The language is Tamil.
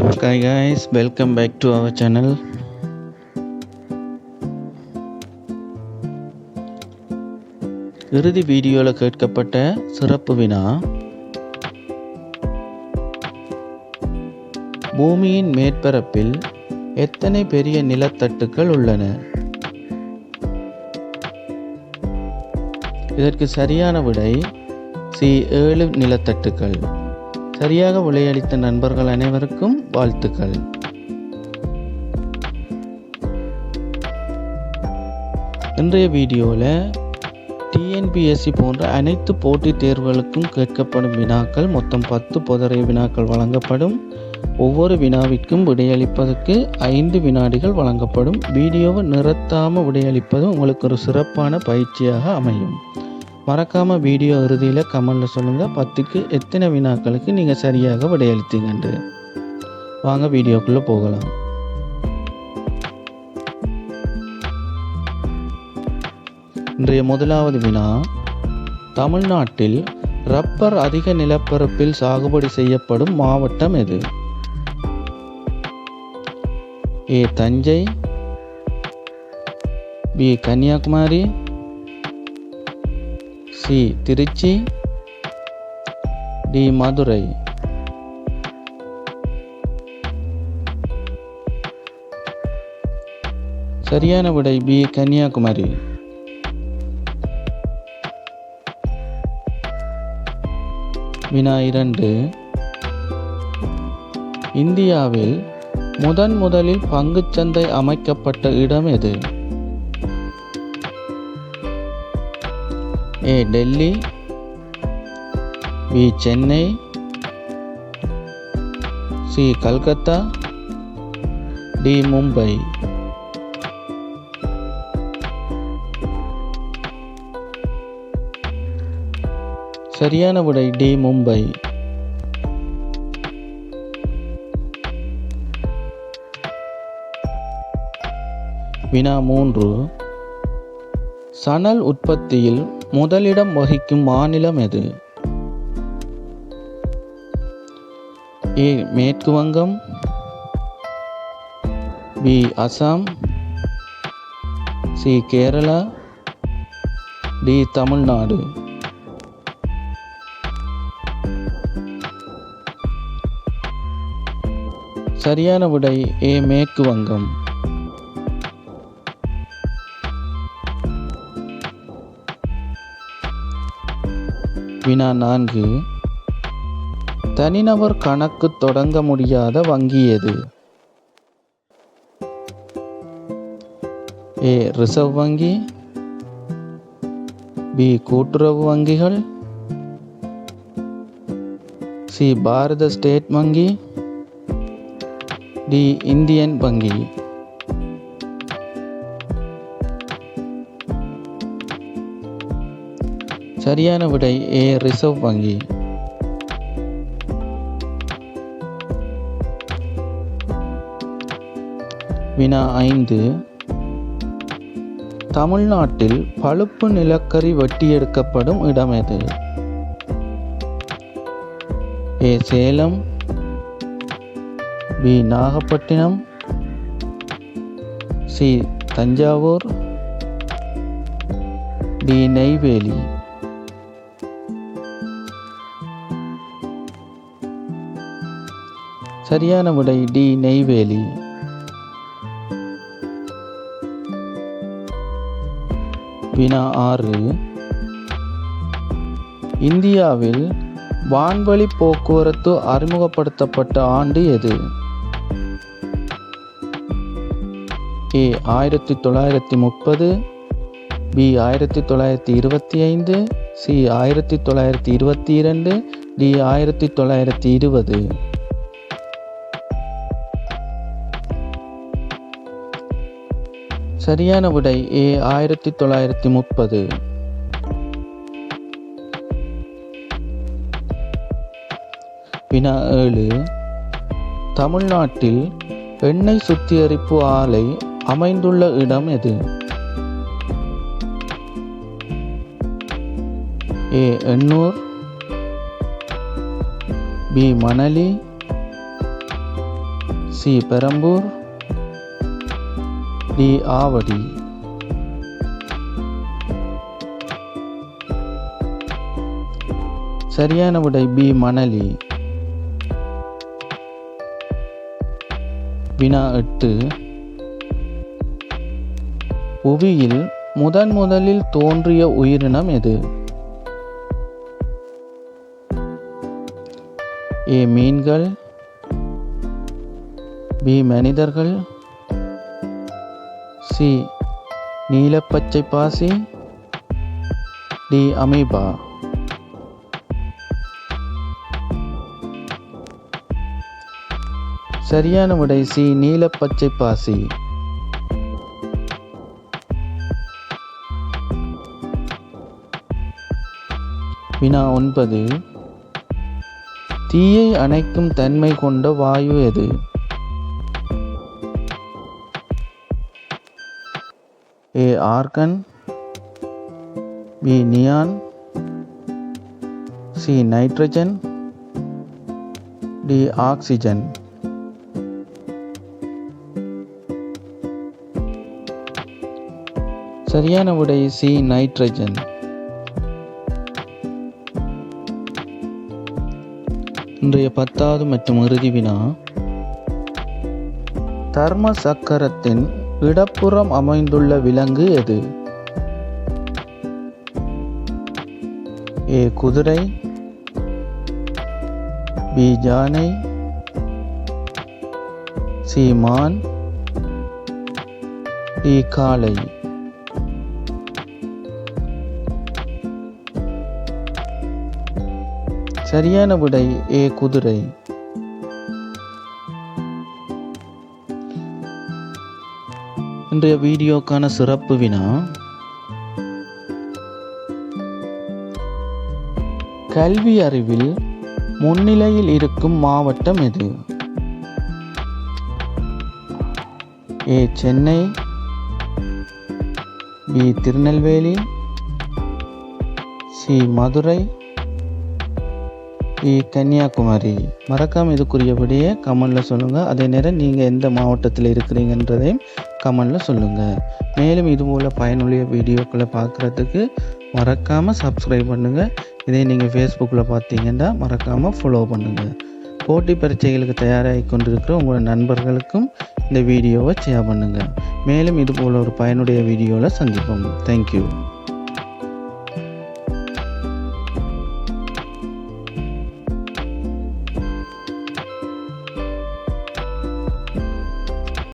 Hi guys welcome back to our channel இறுதி வீடியோவில் கேட்கப்பட்ட சிறப்பு வினா பூமியின் மேற்பரப்பில் எத்தனை பெரிய நிலத்தட்டுக்கள் உள்ளன? இதற்கு சரியான விடை சி ஏழு நிலத்தட்டுக்கள் சரியாக விளையளித்த நண்பர்கள் அனைவருக்கும் வாழ்த்துக்கள். இன்றைய வீடியோவில் டிஎன்பிஎஸ்சி போன்ற அனைத்து போட்டித் தேர்வுகளுக்கும் கேட்கப்படும் வினாக்கள் மொத்தம் பத்து புதரை வினாக்கள் வழங்கப்படும். ஒவ்வொரு வினாவிற்கும் விடையளிப்பதற்கு ஐந்து வினாடிகள் வழங்கப்படும். வீடியோவை நிறுத்தாமல் விடையளிப்பது உங்களுக்கு ஒரு சிறப்பான பயிற்சியாக அமையும். மறக்காமல் வீடியோ இறுதியில் கமெண்டில் சொல்லுங்கள் பத்துக்கு எத்தனை வினாக்களுக்கு நீங்கள் சரியாக விடையளித்தீங்கன்று. வாங்க வீடியோக்குள்ளே போகலாம். இன்றைய முதலாவது வினா தமிழ்நாட்டில் ரப்பர் அதிக நிலப்பரப்பில் சாகுபடி செய்யப்படும் மாவட்டம் எது? A Thanjai B Kanyakumari C Trichy D Madurai. சரியான விடை பி கன்னியாகுமரி. வினா இரண்டு. இந்தியாவில் முதன் முதலில் பங்குச்சந்தை அமைக்கப்பட்ட இடம் எது? A Delhi. B Chennai. C Calcutta. D Mumbai. சரியான விடை டி மும்பை. வினா மூன்று. சணல் உற்பத்தியில் முதலிடம் வகிக்கும் மாநிலம் எது? ஏ மேற்கு வங்கம். B Assam. C Kerala. D Tamil Nadu. சரியான விடை ஏ மேற்கு வங்கம். வினா நான்கு. தனிநபர் கணக்கு தொடங்க முடியாத வங்கி எது? ஏ. ரிசர்வ் வங்கி. பி. கூட்டுறவு வங்கிகள். சி. பாரத ஸ்டேட் வங்கி. டி. இந்தியன் வங்கி. சரியான விடை ஏ ரிசர்வ் வங்கி. வினா ஐந்து. தமிழ்நாட்டில் பழுப்பு நிலக்கரி வெட்டியெடுக்கப்படும் இடம் எது? A Salem. B Nagapattinam. C Thanjavur. D Neyveli. சரியான விடை டி நெய்வேலி. வினா ஆறு. இந்தியாவில் வான்வழி போக்குவரத்து அறிமுகப்படுத்தப்பட்ட ஆண்டு எது? ஏ ஆயிரத்தி தொள்ளாயிரத்தி முப்பது. பி ஆயிரத்தி தொள்ளாயிரத்தி இருபத்தி ஐந்து சி ஆயிரத்தி தொள்ளாயிரத்தி இருபத்தி இரண்டு. டி ஆயிரத்தி தொள்ளாயிரத்தி இருபது. சரியான விடை ஏ ஆயிரத்தி தொள்ளாயிரத்தி முப்பது. வினா ஏழு தமிழ்நாட்டில் எண்ணெய் சுத்திகரிப்பு ஆலை அமைந்துள்ள இடம் எது? A Ennore B Manali C Perambur D Avadi. சரியான விடை பி மணலி. வினா எட்டு. புவியில் முதன் முதலில் தோன்றிய உயிரினம் எது? ஏ மீன்கள். பி மனிதர்கள். சி. நீலப்பச்சை பாசி. டி. அமீபா. சரியான விடை சி. நீலப்பச்சை பாசி. வினா ஒன்பது. தீயை அணைக்கும் தன்மை கொண்ட வாயு எது? A argon B neon C nitrogen D oxygen சரியான விடை சி நைட்ரஜன் இன்றைய பத்தாவது மற்றும் இறுதி வினா. தர்ம சக்கரத்தின் இடப்புறம் அமைந்துள்ள விலங்கு எது? ஏ குதிரை. பி ஜானை சி மான். டி காளை. சரியான விடை ஏ குதிரை. இன்றைய வீடியோக்கான சிறப்பு வினா. கல்வி அறிவில் முன்னிலையில் இருக்கும் மாவட்டம் எது? A Chennai. B Tirunelveli. C Madurai. Kanyakumari. மறக்காமல் இதுக்குரியபடியே கமெண்டில் சொல்லுங்கள் அதே நேரம் நீங்கள் எந்த மாவட்டத்தில் இருக்கிறீங்கன்றதையும் கமெண்டில் சொல்லுங்கள் மேலும் இதுபோல் பயனுள்ள வீடியோக்களை பார்க்குறதுக்கு மறக்காமல் சப்ஸ்கிரைப் பண்ணுங்கள் இதே நீங்கள் ஃபேஸ்புக்கில் பார்த்தீங்கன்னா மறக்காமல் ஃபாலோ பண்ணுங்கள் போட்டி பரீட்சைகளுக்கு தயாராகி கொண்டிருக்கிற உங்களோட நண்பர்களுக்கும் இந்த வீடியோவை ஷேர் பண்ணுங்கள் மேலும் இதுபோல் ஒரு பயனுடைய வீடியோவில் சந்திப்போம். தேங்க்யூ